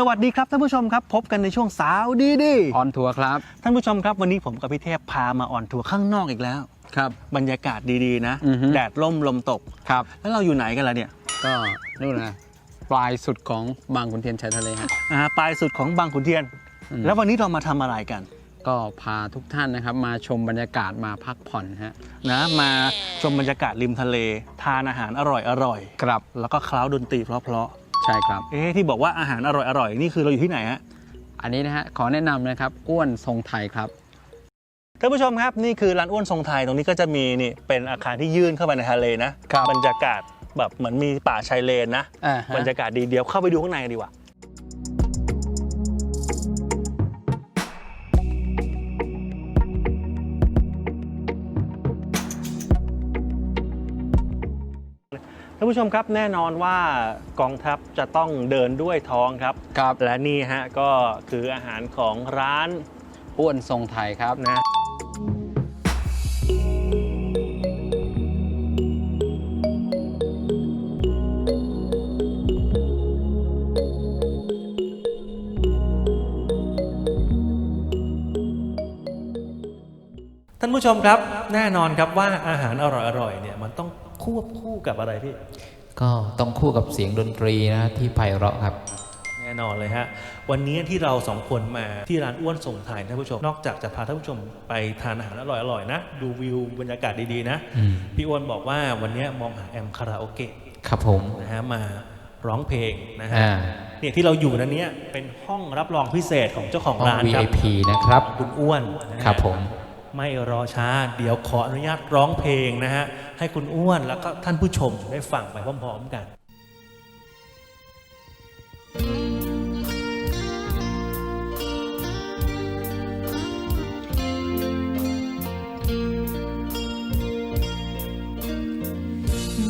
สวัสดีครับท่านผู้ชมครับ พบกันในช่วงสาวดีดีออนทัวร์ครับ ท่านผู้ชมครับวันนี้ผมกับพี่เทพพามาออนทัวร์ข้างนอกอีกแล้ว ครับ บรรยากาศดีๆนะ อือฮึ แดดร่มลมตก ครับ แล้วเราอยู่ไหนกันล่ะเนี่ยก็นู่นนะปลายสุดของบางขุนเทียนชายทะเลฮะ อ่าปลายสุดของบางขุนเทียน อืม แล้ววันนี้เรามาทำอะไรกันก็พาทุกท่านนะครับ มาชมบรรยากาศมาพักผ่อนฮะนะมาชมบรรยากาศริมทะเล ทานอาหารอร่อยครับๆแล้วก็เคล้าดนตรีเพราะ ใช่ครับๆเอ๊ะที่บอกว่าอาหารอร่อยๆนี่คือเราอยู่ที่ไหนฮะ อันนี้นะฮะขอแนะนำนะครับอ้วนทรงไทยครับท่านผู้ชมครับนี่คือร้านอ้วนทรงไทยตรงนี้ก็จะมีนี่เป็นอาคารที่ยื่นเข้าไปในทะเลนะครับ บรรยากาศแบบเหมือนมีป่าชายเลนนะอ่าฮะ บรรยากาศดีเดียวเข้าไปดูข้างในกันดีกว่า ท่านผู้ชมครับแน่นอนว่ากองทัพจะต้องเดินด้วยท้องครับ ครับ และนี่ฮะก็คืออาหารของร้านอ้วนทรงไทยครับ นะ ท่านผู้ชมครับแน่นอนครับว่าอาหารอร่อยๆเนี่ยมันต้อง ควบคู่กับอะไรพี่ ก็ต้องคู่กับเสียงดนตรีนะที่ไพเราะครับ แน่นอนเลยฮะ วันนี้ที่เราสองคนมาที่ร้านอ้วนส่งถ่ายท่านผู้ชม นอกจากจะพาท่านผู้ชมไปทานอาหารอร่อยๆนะ ดูวิวบรรยากาศดีๆนะอืมพี่อ้วนบอกว่าวันนี้มองหาแอมคาราโอเกะครับผมนะฮะมาร้องเพลงนะฮะอ่าเนี่ยที่เราอยู่นั้นเนี้ยเป็นห้องรับรองพิเศษของเจ้าของห้องร้านครับ VIP นะครับคุณอ้วนนะฮะครับผม ไม่รอช้า เดี๋ยวขออนุญาตร้องเพลงนะฮะ ให้คุณอ้วนแล้วก็ท่านผู้ชมได้ฟังไปพร้อมๆกัน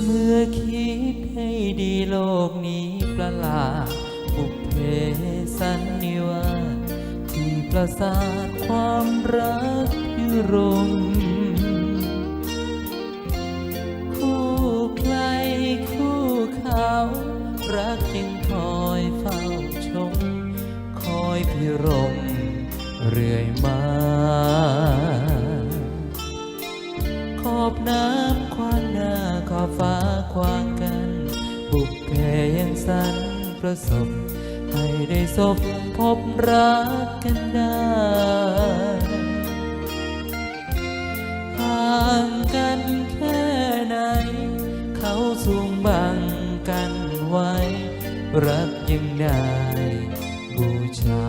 เมื่อคิดให้ดีโลกนี้ประหลาดบุพเพสันนิวาสที่ประสาทความรัก รม คู่ใครคู่เขา รักจึงคอยเฝ้าชม คอยพิรมเรื่อยมา ขอบน้ำควางหน้าขอบฟ้าควางกัน บุกเพยังสันประสบให้ได้สบพบรักกันได้างกันแค่ไหน เขาสูงบังกันไว้ รักยังได้บูชา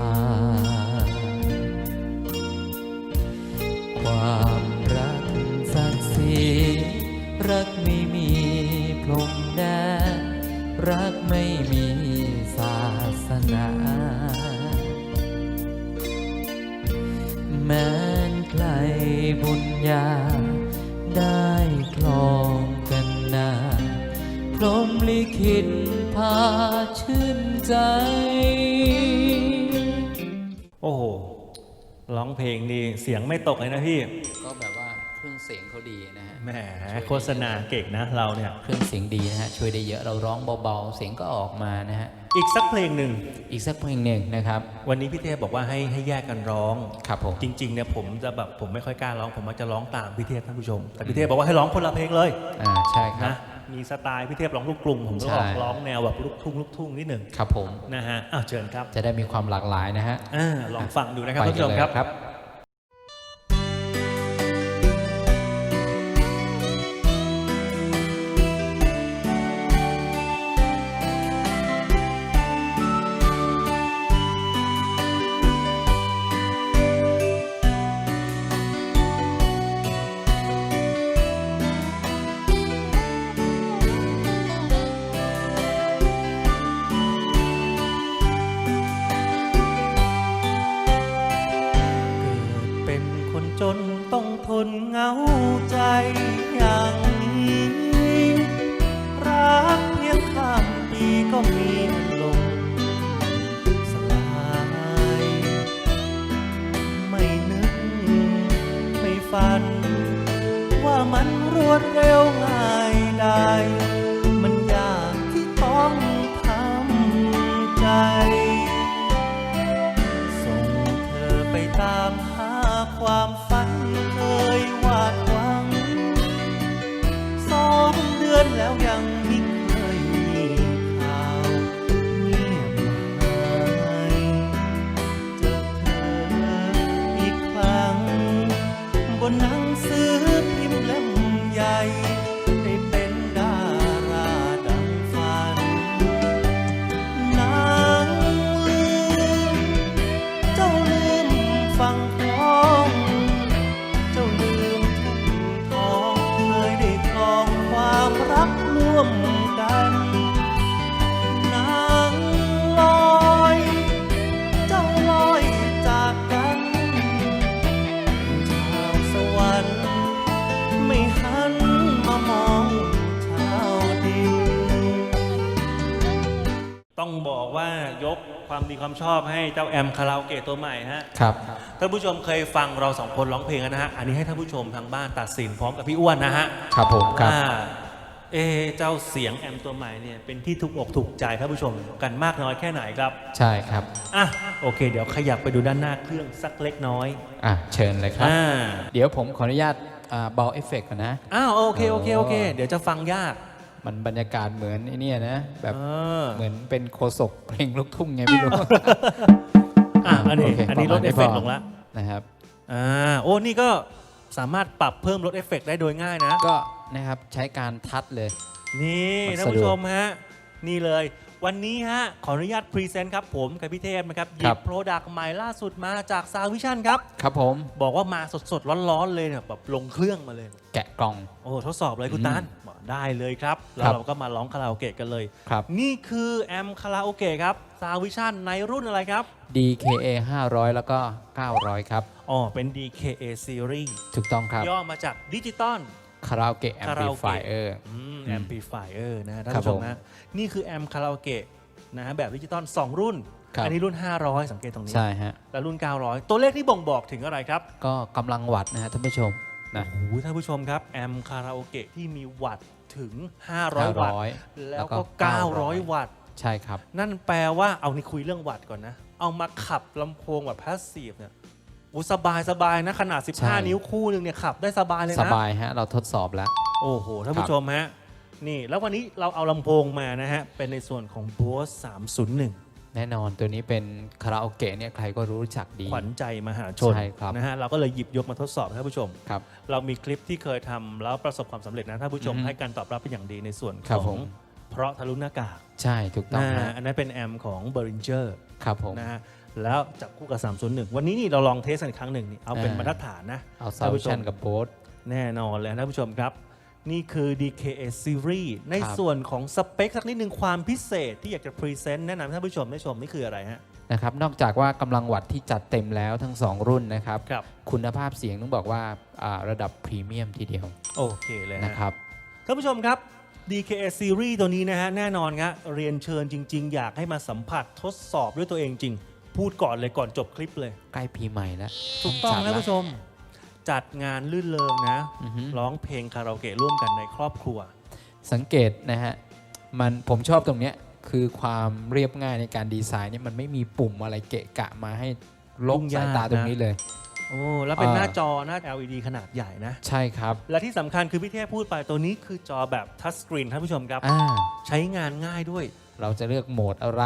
ความรักศักดิ์ศรีรักไม่มีพรมแดนรักไม่มีศาสนา แม้นใครบุญญา เสียงไม่ตกเลยนะพี่ ก็แบบว่าเครื่องเสียงเขาดีนะฮะแหมโฆษณาเก่งนะเราเนี่ย เครื่องเสียงดีนะฮะช่วยได้เยอะเราร้องเบาๆ เสียงก็ออกมานะฮะอีกสักเพลงหนึ่ง อีกสักเพลงหนึ่งนะครับ วันนี้พี่เทพบอกว่าให้ให้แยกกันร้อง ครับผม จริงๆเนี่ยผมจะแบบผมไม่ค่อยกล้าร้อง ผมมักจะร้องตามพี่เทพท่านผู้ชม แต่พี่เทพบอกว่าให้ร้องคนละเพลงเลย อ่าใช่ครับ นะ มีสไตล์พี่เทพร้องลูกกรุงผมก็ใช่ออกร้องแนวแบบลูกทุ่งลูกทุ่งนิดหนึ่งครับผมนะฮะ อ้าวเชิญครับจะได้มีความหลากหลายนะฮะอ่าลองฟังดูนะครับไปท่านกัผู้ชมเลยครับครับเเหงาใจอย่างนี้ รักเพียงข้ามปีก็มีมันลงสลาย ไม่นึก ไม่ฝัน ว่ามันรวดเร็วง่ายได้ ความดีความชอบให้เจ้าแอมคาราโอเกะตัวใหม่ฮะครับท่านผู้ชมเคยฟังเราสองคนร้องเพลงกันนะฮะอันนี้ให้ท่านผู้ชมทางบ้านตัดสินพร้อมกับพี่อ้วนนะฮะครับผมครับว่าเอะเจ้าเสียงแอมตัวใหม่เนี่ยเป็นที่ถูกอกถูกใจท่านผู้ชมกันมากน้อยแค่ไหนครับ ใช่ครับอะโอเค เดี๋ยวขยับไปดูด้านหน้าเครื่องสักเล็กน้อยอะเชิญเลยครับอ่าเดี๋ยวผมขออนุญาตอ่าเบาเอฟเฟกต์ก่อนนะอ้าวโอเคโอเคโอเค เดี๋ยวจะฟังยาก มันบรรยากาศเหมือนไอ้เนี่ยนะ แบบเออเหมือนเป็นโคศกเพลงลูกทุ่งไงไม่รู้ อะอันนี้โอเคอันนี้ลดประมาณเอนี้ฟเฟกต์พอลงละนะครับ อ่าโอ้นี่ก็สามารถปรับเพิ่มลดเอฟเฟกต์ได้โดยง่ายนะ ก็นะครับใช้การทัดเลย นี่มันท่านสะดวก ผู้ชมฮะ นี่เลย วันนี้ฮะขออนุญาตพรีเซนต์ครับผมกับพี่เทพนะครับหยิครับ บโปรดักต์ใหม่ล่าสุดมาจากซาวิชั่นครับ ครับผม บอกว่ามาสดๆ ร้อนๆ เลยเนี่ยแบบลงเครื่องมาเลย แกะกล่อง โอ้ทดสอบเลยคุณอืมตานบอกได้เลยครับ แล้ครัวบเราก็มาร้องคาราโอเกะกันเลย ครับ นี่คือแอมคาราโอเกะครับซาวิชั่นในรุ่นอะไรครับ DKA 500 แล้วก็ 900 ครับ อ๋อ เป็น DKA Series ถูกต้องครับย่อมาจากดิจิตอล คาราโอเกะแอมคาพราลิโอเกะฟายเออร์ แอมพลิฟายเออร์นะฮะท่านครับผู้ชมผมฮะนี่คือแอมคาราโอเกะนะฮะแบบดิจิตอล2 รุ่น ครับ อันี้รุ่น 500 สังเกตตรงนี้ ใช่ฮะ และรุ่น 900 ตัวเลขที่บ่งบอกถึงอะไรครับก็กำลังวัตต์นะฮะท่านผู้ชมนะ โอ้โหท่านผู้ชมครับ แอมคาราโอเกะที่มีวัตต์ถึง 500 วัตต์500แล้วก็ก็ 900 วัตต์ ใช่ครับ นั่นแปลว่าเอานี่คุยเรื่องวัตต์ก่อนนะ เอามาขับลำโพงแบบพาสซีฟเนี่ยโอ้สบายสบายนะ ขนาด ใช่ 15 นิ้วคู่หนึ่งเนี่ยขับได้สบายเลยสนะ บายฮะ เราทดสอบแล้ว โอ้โหท่านผู้ชมฮะ นี่แล้ววันนี้เราเอาลำโพงมานะฮะ เป็นในส่วนของ Bose 301 แน่นอนตัวนี้เป็นคาราโอเกะเนี่ยใครก็รู้จักดี ขวัญใจมหาชนใช่ครับ นะฮะเราก็เลยหยิบยกมาทดสอบให้ท่านผู้ชม ครับ เรามีคลิปที่เคยทำแล้วประสบความสำเร็จนะท่านผู้ชมอือฮึให้การตอบรับเป็นอย่างดีในส่วนครัขบอผงม เพราะทะลุหน้ากากใช่ถูกต้องนะฮะอันนั้นเป็นแอมของ b e r i n g e r ครับผม นะฮะแล้วจับคู่กับ 301 วันนี้นี่เราลองเทสกันอีกครั้งหนึ่งนี่เอาเป็นอ่า บรรทัดฐานนะเอาท่านผู้ชมซาวชันกับโบสแน่นอนเลยนะท่านผู้ชมครับ นี่คือ DKA Series ในครับส่วนของสเปคสักนิดหนึ่งความพิเศษที่อยากจะพรีเซนต์แนะนำให้ท่านผู้ชมได้ชมนี่คืออะไรฮะ นะครับนอกจากว่ากำลังวัตต์ที่จัดเต็มแล้วทั้ง 2 รุ่นนะครับ ครับ คุณภาพเสียงต้องบอกว่าอ่าระดับพรีเมียมทีเดียวโอเคเลยฮะนะครับ ท่านผู้ชมครับ DKA Series ตัวนี้นะฮะ แน่นอนครับเรียนเชิญจริง ๆ อยากให้มาสัมผัสทดสอบด้วยตัวเองจริง พูดก่อนเลยก่อนจบคลิปเลย ใกล้ปีใหม่แล้วถูกต้องจัดนะละผู้ชม จัดงานลื่นเริงนะ อือฮึ ร้องเพลงคาราโอเกะร่วมกันในครอบครัว สังเกตนะฮะมันผมชอบตรงเนี้ยคือความเรียบง่ายในการดีไซน์เนี่ยมันไม่มีปุ่มอะไรเกะกะมาให้ลบยุ่งยากสายตาตรงนี้เลย โอ้แล้วเป็นอ่า หน้าจอหน้า LED ขนาดใหญ่นะ ใช่ครับและที่สำคัญคือพี่เทพพูดไปตัวนี้คือจอแบบทัชสกรีนท่านผู้ชมครับ อ่าใช้งานง่ายด้วย เราจะเลือกโหมดอะไร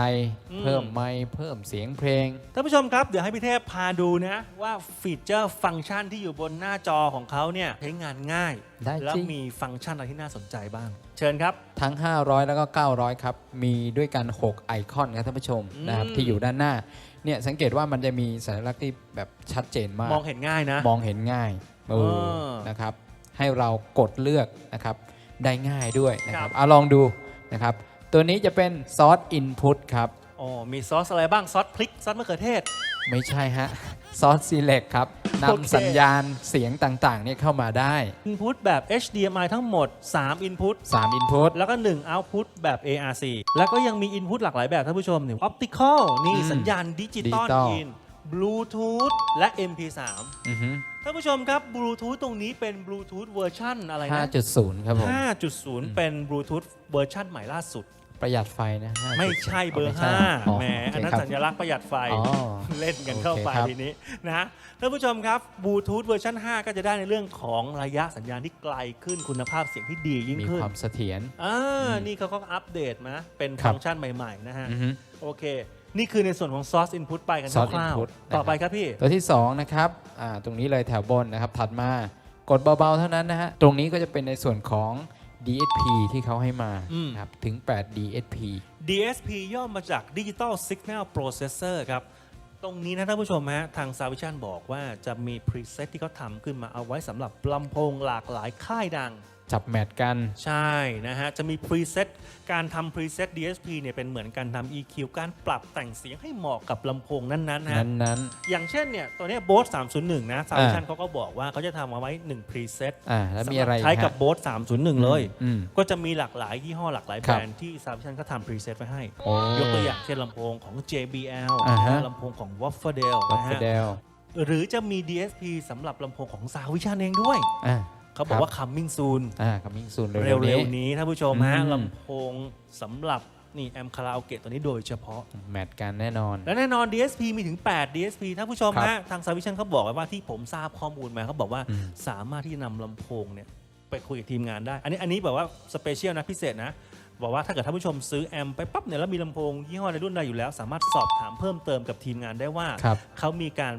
อืม เพิ่มไมค์เพิ่มเสียงเพลง ท่านผู้ชมครับเดี๋ยวให้พี่เทพพาดูนะว่าฟีเจอร์ฟังก์ชันที่อยู่บนหน้าจอของเขาเนี่ยใช้งานง่าย ได้แล้วจริงมีฟังก์ชันอะไรที่น่าสนใจบ้าง เชิญครับ ทั้ง 500 แล้วก็ 900 ครับ มีด้วยกัน 6 ไอคอนครับท่านผู้ชมอืม นะครับที่อยู่ด้านหน้า เนี่ยสังเกตว่ามันจะมีสัญลักษณ์ที่แบบชัดเจนมาก มองเห็นง่ายนะ มองเห็นง่ายโอ้เออนะครับ ให้เรากดเลือกนะครับ ได้ง่ายด้วยนะคครัรับบ เอาลองดูนะครับ ตัวนี้จะเป็นซอสอินพุตครับ อ๋อมีซอสอะไรบ้างซอสพริกซอสมะเขือเทศ ไม่ใช่ฮะ ซอสซีเล็กครับโอเคนำสัญญาณเสียงต่างๆเนี่ยเข้ามาได้ Input แบบ HDMI ทั้งหมด 3 Input 3 Input แล้วก็1 Output แบบ ARC แล้วก็ยังมี Input หลากหลายแบบท่านผู้ชมนี่ Optical นี่อืมสัญญาณดิจิตอล Digital อิน Bluetooth และ MP3 อือฮึท่านผู้ชมครับ Bluetooth ตรงนี้เป็น Bluetooth เวอร์ชันอะไรนะ5.0 ครับผม 5.0 เป็น Bluetooth เวอร์ชันใหม่ล่าสุด ประหยัดไฟนะ5.0ไม่ใช่เบอร์ไม่ใช่อ๋อ5แหมโอเคอันนั้นครับสัญลักษณ์ประหยัดไฟ อ๋อ เล่นกันเข้าไปโอเคครับ ทีนี้นะท่านผู้ชมครับบลูทูธเวอร์ชัน5 ก็จะได้ในเรื่องของระยะสัญญาณที่ไกลขึ้นคุณภาพเสียงที่ดียิ่งมีขึ้นความเสถียร อ่าอืมนี่เขาก็อัปเดตมาเป็นครับ ฟังก์ชันใหม่ ๆ นะฮะ อือฮึ โอเค นี่คือในส่วนของ Source Input ไปกัน Source คร่าว Input ๆต่อไปครับพี่ ตัวที่ 2 นะครับอ่าตรงนี้เลยแถวบนนะครับ ถัดมากดเบา ๆ เท่านั้นนะฮะ ตรงนี้ก็จะเป็นในส่วนของ DSP ที่เขาให้มาอืม ครับถึง 8 DSP DSP ย่อมาจาก Digital Signal Processor ครับ ตรงนี้นะท่านผู้ชมฮะ ทาง s a v i s i o n บอกว่าจะมี preset ที่เขาทำขึ้นมาเอาไว้สำหรับลำโพงหลากหลายค่ายดัง จับแมทกัน ใช่นะฮะ จะมีพรีเซตการทำพรีเซต DSP เนี่ยเป็นเหมือนการทำ EQ การปรับแต่งเสียงให้เหมาะกับลำโพงนั้นๆฮะนั้น อย่างเช่นเนี่ยตัวเนี้ย Bose 301 นะ s a l u t i o n เขาก็บอกว่าเขาจะทำเอาไว้1 preset ๆอ่าแล้วมีอะไรอีกใช้กับฮะ Bose 301 เลย อืม ก็จะมีหลากหลายยี่ห้อหลากหลายคแบรับรนด์ที่ s a l u t i o n ก็ทำ preset ไว้ให้ โอ้ยกตัวอย่างเช่นลำโพงของ JBL อ่าฮะ ลำโพงของ Wafferdale บัฟนะเฟฮะเดลหรือจะมี DSP สำหรับลำโพงของ s a l u t i o n เองด้วย อ่า เขาบอกว่า coming soon อ่าคัมมิ่งซูนเร็เร็วๆวนี้ๆนี้ท่านผู้ชมฮะอืมลำโพงสำหรับนี่แอมคาราโอเกะตัวนี้โดยเฉพาะ แมทกันแน่นอน และแน่นอน DSP มีถึง 8 DSP ท่านผู้ชมครับฮะทางซาวิชันเขาบอกไว้ว่าที่ผมทราบข้อมูลมาเขาบอกว่าอืมสามารถที่จะนำลำโพงเนี่ยไปคุยกับทีมงานได้ อันนี้อันนี้แบบว่าสเปเชียลนะพิเศษนะ บอกว่าถ้าเกิดท่านผู้ชมซื้อแอมไปปั๊บเนี่ยแล้วมีลำโพงยี่ห้อในรุ่นใดอยู่แล้ว สามารถสอบถามเพิ่มเติมกับทีมงานได้ว่าครับเขามีการ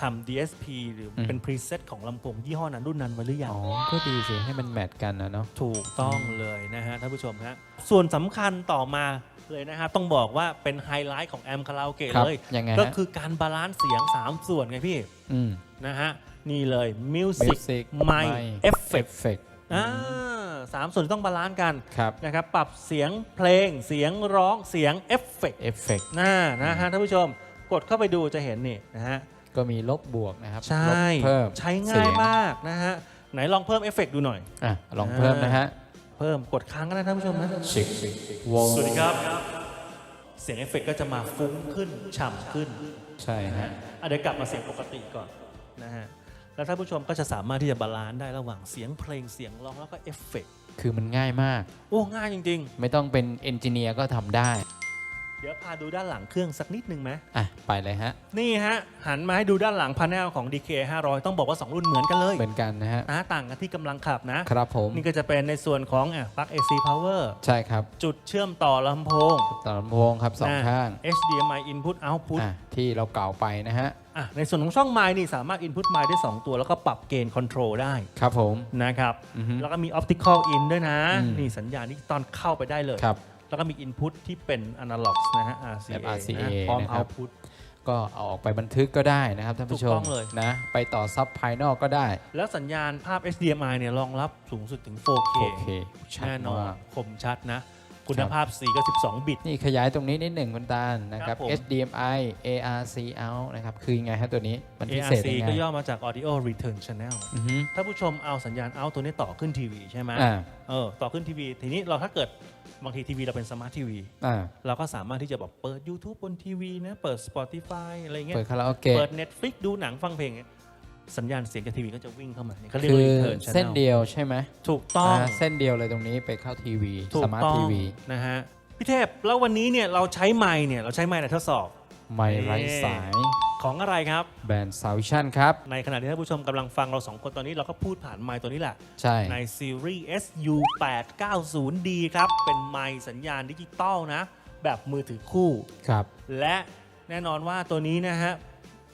ทำ DSP หรืออม เป็นพรีเซตของลำโพงยี่ห้อนั้นรุ่นนั้นไว้หรือยัง อ๋อก็ดีสิให้มันแมทกันนะเนาะ ถูกต้องเลยนะฮะท่านผู้ชมฮะส่วนสำคัญต่อมาเลยนะฮะต้องบอกว่าเป็นไฮไลท์ของแอมคาราโอเกะครับเลย ยังไงก็ฮะคือการบาลานซ์เสียง 3 ส่วนไงพี่อืม นะฮะนี่เลย Music Music Mic Mic Effect Effect อ่าสามส่วนที่ต้องบาลานซ์กันครับ นะครับปรับเสียงเพลงเสียงร้องเสียงเอฟเฟกต์ Effect น่านะฮะท่านผู้ชมกดเข้าไปดูจะเห็นนี่นะฮะ ก็มีลบบวกนะครับใช่ลบเพิ่มใช้เสีง่ายงมากนะฮะ ไหนลองเพิ่มเอฟเฟกต์ดูหน่อย อะลองเพิ่มนะฮะ เพิ่มกดค้างก็ได้ท่านผู้ชมนะชิกวงสวัสดีครับ เสียงเอฟเฟกต์ก็จะมาฟุ้งขึ้น ฉ่ำขึ้น ใช่ฮะอะเดี๋ยวกลับมาเสียงปกติก่อนนะฮะ แล้วท่านผู้ชมก็จะสามารถที่จะบาลานซ์ได้ระหว่างเสียงเพลงเสียงร้องแล้วก็เอฟเฟกต์คือมันง่ายมาก โอ้ ง่ายจริงไม่ต้องเป็นเอนจิเนียร์ก็ทำได้ๆ เดี๋ยวพาดูด้านหลังเครื่องสักนิดนึงไหมอะ ไปเลยฮะ นี่ฮะ หันมาให้ดูด้านหลังพา n นลของ DK 500 ต้องบอกว่า 2 รุ่นเหมือนกันเลยเหมือนกันนะฮะนะต่างกันที่กำลังขับนะ ครับผม นี่ก็จะเป็นในส่วนของอะปลั๊ก AC power ใช่ครับจุดเชื่อมต่อลำโพงต่อลำโพงครับสองนะ ข้าง HDMI input output อะ ที่เราเกล่าวไปนะฮะ อะในส่วนของช่องไมค์นี่สามารถ input ไมค์ได้ 2 ตัว แล้วก็ปรับเกณฑ์ control ได้ครับผม นะครับ อือฮึแล้วก็มี optical in ด้วยนะ อืม นี่สัญญาณที่ตอนเข้าไปได้เลย ครับ แล้วก็มี input ที่เป็น analog นะฮะ RCA แบบ RCA นะพร้อม นะครับ output ก็เอาออกไปบันทึกก็ได้นะครับท่านผู้ชถูมกต้องเลย นะ ไปต่อซับภายนอกก็ได้ แล้วสัญญาณภาพ HDMI เนี่ยรองรับสูงสุดถึง 4K โอเคชัดแน่นอนมาก คมชัดนะ คุณภาพสีก็ 12 บิต นี่ขยายตรงนี้นิดหนึ่งคุณตาลนะครับ ครับผม HDMI ARC out นะครับ คือยังไงฮะตัวนี้มันพิเศษ ARC ยังไงก็ย่อมาจาก Audio Return Channel อือฮึถ้าผู้ชมเอาสัญญาณ out ตัวนี้ต่อขึ้นทีวีใช่ไหมอ่าเออต่อขึ้นทีวี ทีนี้เราถ้าเกิดบางทีทีวีเราเป็นสมาร์ททีวี อ่าเราก็สามารถที่จะแบบเปิด YouTube บนทีวีนะ เปิด Spotify อะไรเงี้ย เปิดคาราโอเกะ เปิด Netflix ดูหนังฟังเพลงเงี้ย สัญญาณเสียงจากทีวีก็จะวิ่งเข้ามาเนี่ยเขาเรียกคืว่า อ Return เส้น Channel เดียวใช่ไหมถูกต้องาเส้นเดียวเลยตรงนี้ไปเข้าทีวีถูสกมาร์ทต้องทีวีนะฮะพี่เทพแล้ววันนี้เนี่ยเราใช้ไมค์เนี่ยเราใช้ไมค์ในทดสอบ ไม่ไร้สายของอะไรครับ แบรนด์ซาวิชันครับ ในขณะที่ท่านผู้ชมกำลังฟังเราสองคนตอนนี้เราก็พูดผ่านไมค์ตัวนี้แหละ ใช่ ในซีรีส์ SU 8 9 0 D ครับ เป็นไมค์สัญญาณดิจิตอลนะ แบบมือถือคู่ ครับ และแน่นอนว่าตัวนี้นะฮะ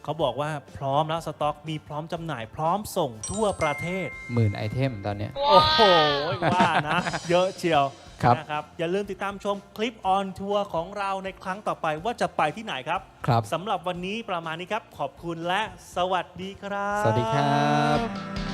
เขาบอกว่าพร้อมแล้วสต็อกมีพร้อมจำหน่ายพร้อมส่งทั่วประเทศ หมื่นไอเทมตอนเนี้ย โอ้โหว่านะ เยอะเชียวครับ นะครับ อย่าลืมติดตามชมคลิปออนทัวร์ของเราในครั้งต่อไปว่าจะไปที่ไหนครับครับ สำหรับวันนี้ประมาณนี้ครับ ขอบคุณและสวัสดีครับ สวัสดีครับ